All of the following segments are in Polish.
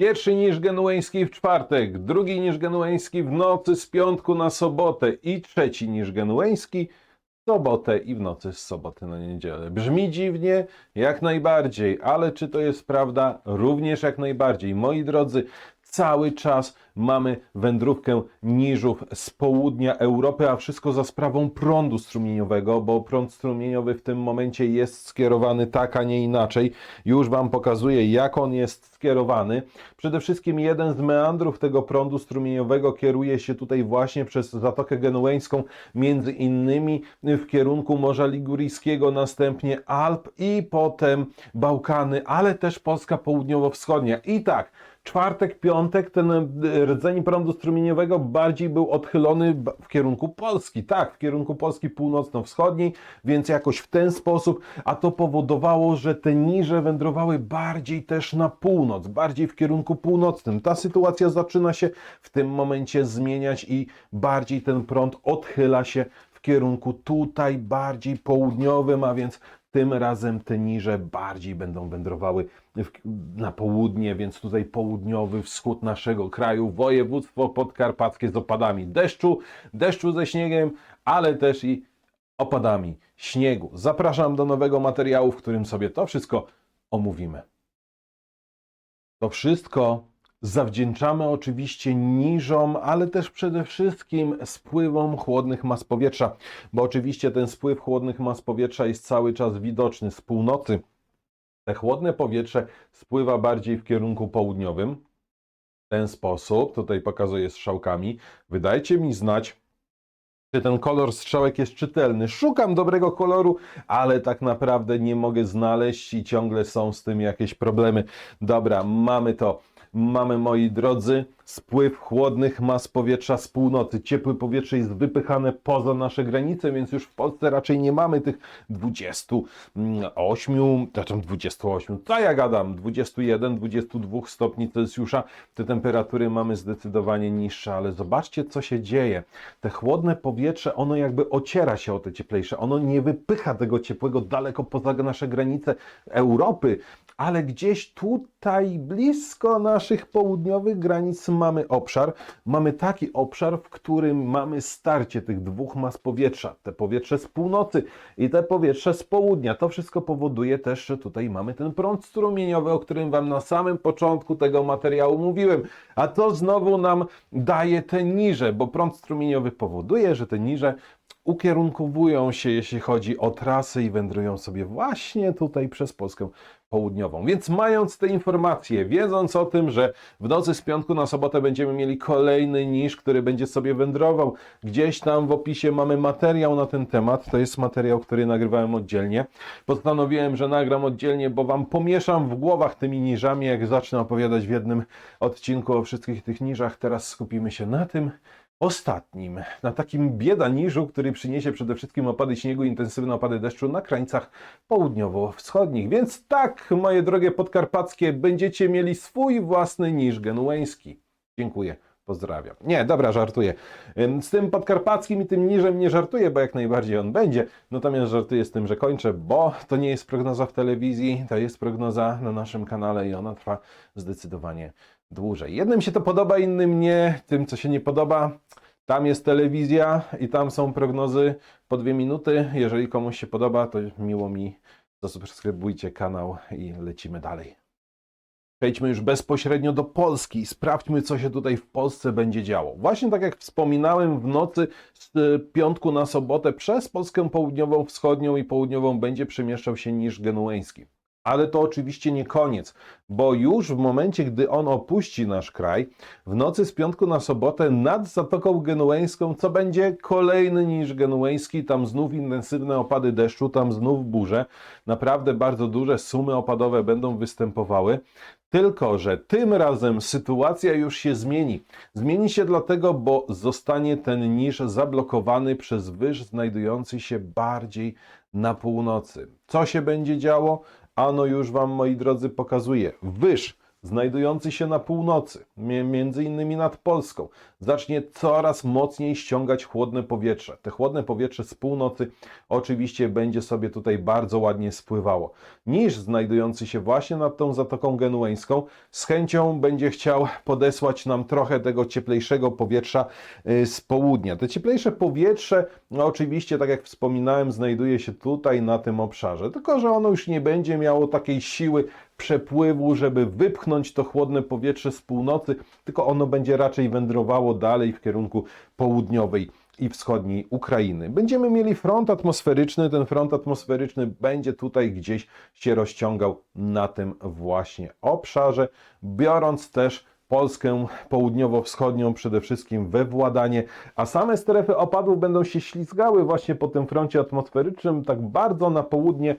Pierwszy niż genueński w czwartek, drugi niż genueński w nocy z piątku na sobotę i trzeci niż genueński w sobotę i w nocy z soboty na niedzielę. Brzmi dziwnie, jak najbardziej, ale czy to jest prawda? Również jak najbardziej. Moi drodzy, cały czas mamy wędrówkę niżów z południa Europy, a wszystko za sprawą prądu strumieniowego, bo prąd strumieniowy w tym momencie jest skierowany tak, a nie inaczej. Już Wam pokazuję, jak on jest skierowany. Przede wszystkim jeden z meandrów tego prądu strumieniowego kieruje się tutaj właśnie przez Zatokę Genueńską, między innymi w kierunku Morza Liguryjskiego, następnie Alp i potem Bałkany, ale też Polska Południowo-Wschodnia. I tak, czwartek, piątek ten e, rdzeń prądu strumieniowego bardziej był odchylony w kierunku Polski, tak, w kierunku Polski północno-wschodniej, więc jakoś w ten sposób, a to powodowało, że te niże wędrowały bardziej też na północ, bardziej w kierunku północnym. Ta sytuacja zaczyna się w tym momencie zmieniać i bardziej ten prąd odchyla się w kierunku tutaj bardziej południowym, a więc tym razem te niże bardziej będą wędrowały na południe, więc tutaj południowy wschód naszego kraju, województwo podkarpackie z opadami deszczu, deszczu ze śniegiem, ale też i opadami śniegu. Zapraszam do nowego materiału, w którym sobie to wszystko omówimy. To wszystko zawdzięczamy oczywiście niżom, ale też przede wszystkim spływom chłodnych mas powietrza, bo oczywiście ten spływ chłodnych mas powietrza jest cały czas widoczny z północy. Te chłodne powietrze spływa bardziej w kierunku południowym. W ten sposób, tutaj pokazuję strzałkami. Wydajcie mi znać, czy ten kolor strzałek jest czytelny. Szukam dobrego koloru, ale tak naprawdę nie mogę znaleźć i ciągle są z tym jakieś problemy. Dobra, mamy to. Mamy, moi drodzy, spływ chłodnych mas powietrza z północy. Ciepłe powietrze jest wypychane poza nasze granice, więc już w Polsce raczej nie mamy tych 28, znaczy 28, co ja gadam, 21, 22 stopni Celsjusza. Te temperatury mamy zdecydowanie niższe, ale zobaczcie, co się dzieje. Te chłodne powietrze, ono jakby ociera się o te cieplejsze. Ono nie wypycha tego ciepłego daleko poza nasze granice Europy, ale gdzieś tutaj blisko naszych południowych granic mamy obszar. Mamy taki obszar, w którym mamy starcie tych dwóch mas powietrza. Te powietrze z północy i te powietrze z południa. To wszystko powoduje też, że tutaj mamy ten prąd strumieniowy, o którym Wam na samym początku tego materiału mówiłem. A to znowu nam daje te niże, bo prąd strumieniowy powoduje, że te niże ukierunkowują się, jeśli chodzi o trasy i wędrują sobie właśnie tutaj przez Polskę południową. Więc mając te informacje, wiedząc o tym, że w nocy z piątku na sobotę będziemy mieli kolejny niż, który będzie sobie wędrował, gdzieś tam w opisie mamy materiał na ten temat. To jest materiał, który nagrywałem oddzielnie. Postanowiłem, że nagram oddzielnie, bo Wam pomieszam w głowach tymi niżami, jak zacznę opowiadać w jednym odcinku o wszystkich tych niżach. Teraz skupimy się na tym, ostatnim, na takim bieda niżu, który przyniesie przede wszystkim opady śniegu, intensywne opady deszczu na krańcach południowo-wschodnich. Więc tak, moje drogie podkarpackie, będziecie mieli swój własny niż genueński. Dziękuję. Pozdrawiam. Nie, dobra, żartuję. Z tym podkarpackim i tym niżem nie żartuję, bo jak najbardziej on będzie. Natomiast żartuję z tym, że kończę, bo to nie jest prognoza w telewizji, to jest prognoza na naszym kanale i ona trwa zdecydowanie dłużej. Jednym się to podoba, innym nie. Tym, co się nie podoba, tam jest telewizja i tam są prognozy po dwie minuty. Jeżeli komuś się podoba, to miło mi, zasubskrybujcie kanał i lecimy dalej. Przejdźmy już bezpośrednio do Polski i sprawdźmy, co się tutaj w Polsce będzie działo. Właśnie tak jak wspominałem, w nocy z e, piątku na sobotę przez Polskę południową, wschodnią i południową będzie przemieszczał się niż genueński. Ale to oczywiście nie koniec, bo już w momencie, gdy on opuści nasz kraj, w nocy z piątku na sobotę nad Zatoką Genueńską, co będzie kolejny niż genueński, tam znów intensywne opady deszczu, tam znów burze, naprawdę bardzo duże sumy opadowe będą występowały. Tylko, że tym razem sytuacja już się zmieni. Zmieni się dlatego, bo zostanie ten niż zablokowany przez wyż znajdujący się bardziej na północy. Co się będzie działo? Ano już Wam, moi drodzy, pokazuję. Wyż znajdujący się na północy, mi- między innymi nad Polską, zacznie coraz mocniej ściągać chłodne powietrze. Te chłodne powietrze z północy oczywiście będzie sobie tutaj bardzo ładnie spływało, niż znajdujący się właśnie nad tą Zatoką Genueńską z chęcią będzie chciał podesłać nam trochę tego cieplejszego powietrza y, z południa. To cieplejsze powietrze, no oczywiście, tak jak wspominałem, znajduje się tutaj na tym obszarze, tylko że ono już nie będzie miało takiej siły przepływu, żeby wypchnąć to chłodne powietrze z północy, tylko ono będzie raczej wędrowało dalej w kierunku południowej i wschodniej Ukrainy. Będziemy mieli front atmosferyczny, ten front atmosferyczny będzie tutaj gdzieś się rozciągał na tym właśnie obszarze, biorąc też Polskę południowo-wschodnią przede wszystkim we władanie, a same strefy opadów będą się ślizgały właśnie po tym froncie atmosferycznym tak bardzo na południe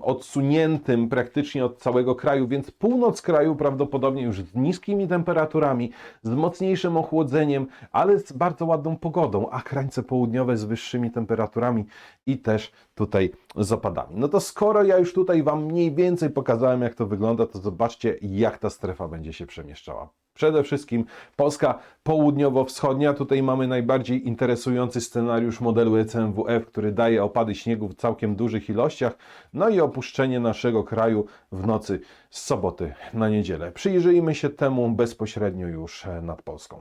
odsuniętym praktycznie od całego kraju, więc północ kraju prawdopodobnie już z niskimi temperaturami, z mocniejszym ochłodzeniem, ale z bardzo ładną pogodą, a krańce południowe z wyższymi temperaturami i też tutaj z opadami. No to skoro ja już tutaj Wam mniej więcej pokazałem, jak to wygląda, to zobaczcie, jak ta strefa będzie się przemieszczała. Przede wszystkim Polska południowo-wschodnia. Tutaj mamy najbardziej interesujący scenariusz modelu ECMWF, który daje opady śniegu w całkiem dużych ilościach, no i opuszczenie naszego kraju w nocy z soboty na niedzielę. Przyjrzyjmy się temu bezpośrednio już e, nad Polską.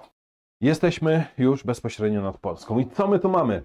Jesteśmy już bezpośrednio nad Polską. I co my tu mamy?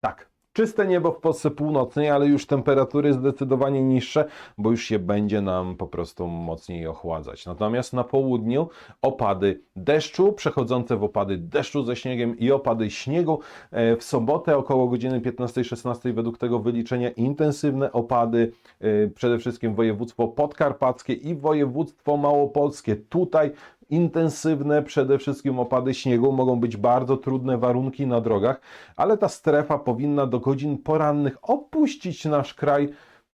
Tak, czyste niebo w Polsce północnej, ale już temperatury zdecydowanie niższe, bo już się będzie nam po prostu mocniej ochładzać. Natomiast na południu opady deszczu, przechodzące w opady deszczu ze śniegiem i opady śniegu. E, W sobotę około godziny 15-16 według tego wyliczenia intensywne opady, e, przede wszystkim województwo podkarpackie i województwo małopolskie. Tutaj intensywne przede wszystkim opady śniegu, mogą być bardzo trudne warunki na drogach, ale ta strefa powinna do godzin porannych opuścić nasz kraj.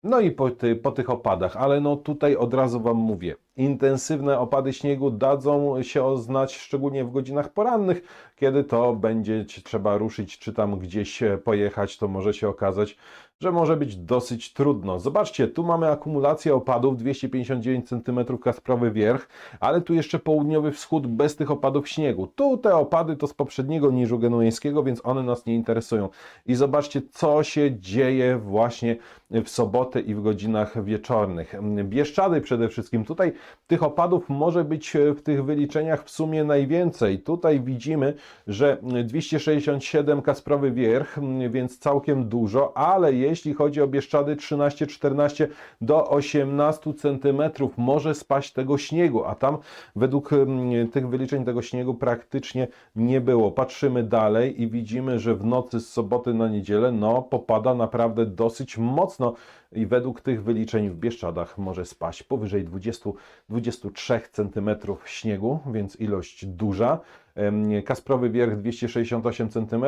No i po, ty, po tych opadach, ale no tutaj od razu Wam mówię, intensywne opady śniegu dadzą się oznać szczególnie w godzinach porannych, kiedy to będzie trzeba ruszyć, czy tam gdzieś pojechać, to może się okazać, że może być dosyć trudno. Zobaczcie, tu mamy akumulację opadów 259 cm kasprowy wierch, ale tu jeszcze południowy wschód bez tych opadów śniegu. Tu te opady to z poprzedniego niżu genueńskiego, więc one nas nie interesują. I zobaczcie, co się dzieje właśnie w sobotę i w godzinach wieczornych. Bieszczady przede wszystkim. Tutaj tych opadów może być w tych wyliczeniach w sumie najwięcej. Tutaj widzimy, że 267 kasprowy wierch, więc całkiem dużo, ale jeśli chodzi o Bieszczady 13-14 do 18 cm może spaść tego śniegu, a tam według tych wyliczeń tego śniegu praktycznie nie było. Patrzymy dalej i widzimy, że w nocy z soboty na niedzielę no popada naprawdę dosyć mocno i według tych wyliczeń w Bieszczadach może spaść powyżej 20-23 cm śniegu, więc ilość duża. Kasprowy wierch 268 cm,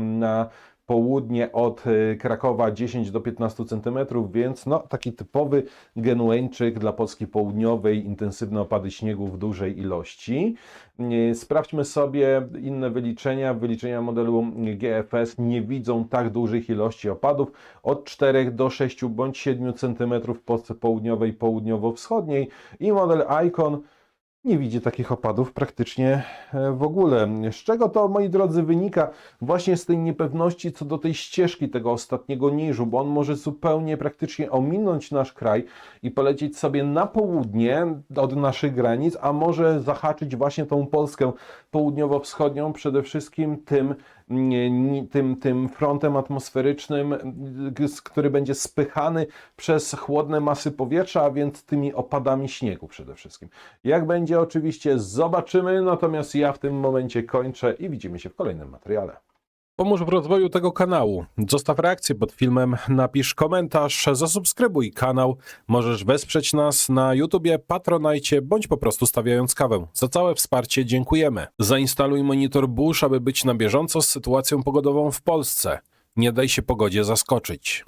na południe od y, Krakowa 10 do 15 cm, więc no, taki typowy genueńczyk dla Polski Południowej, intensywne opady śniegu w dużej ilości. Y, Sprawdźmy sobie inne wyliczenia. Wyliczenia modelu GFS nie widzą tak dużych ilości opadów, od 4 do 6 bądź 7 cm w Polsce Południowej, Południowo-Wschodniej i model ICON nie widzi takich opadów praktycznie e, w ogóle. Z czego to, moi drodzy, wynika? Właśnie z tej niepewności co do tej ścieżki tego ostatniego niżu, bo on może zupełnie praktycznie ominąć nasz kraj i polecieć sobie na południe od naszych granic, a może zahaczyć właśnie tą Polskę południowo-wschodnią, przede wszystkim tym, tym, tym frontem atmosferycznym, y, który będzie spychany przez chłodne masy powietrza, a więc tymi opadami śniegu przede wszystkim. Jak będzie oczywiście zobaczymy, natomiast ja w tym momencie kończę i widzimy się w kolejnym materiale. Pomóż w rozwoju tego kanału. Zostaw reakcję pod filmem, napisz komentarz, zasubskrybuj kanał. Możesz wesprzeć nas na YouTubie, Patronajcie bądź po prostu stawiając kawę. Za całe wsparcie dziękujemy. Zainstaluj monitor Bush, aby być na bieżąco z sytuacją pogodową w Polsce. Nie daj się pogodzie zaskoczyć.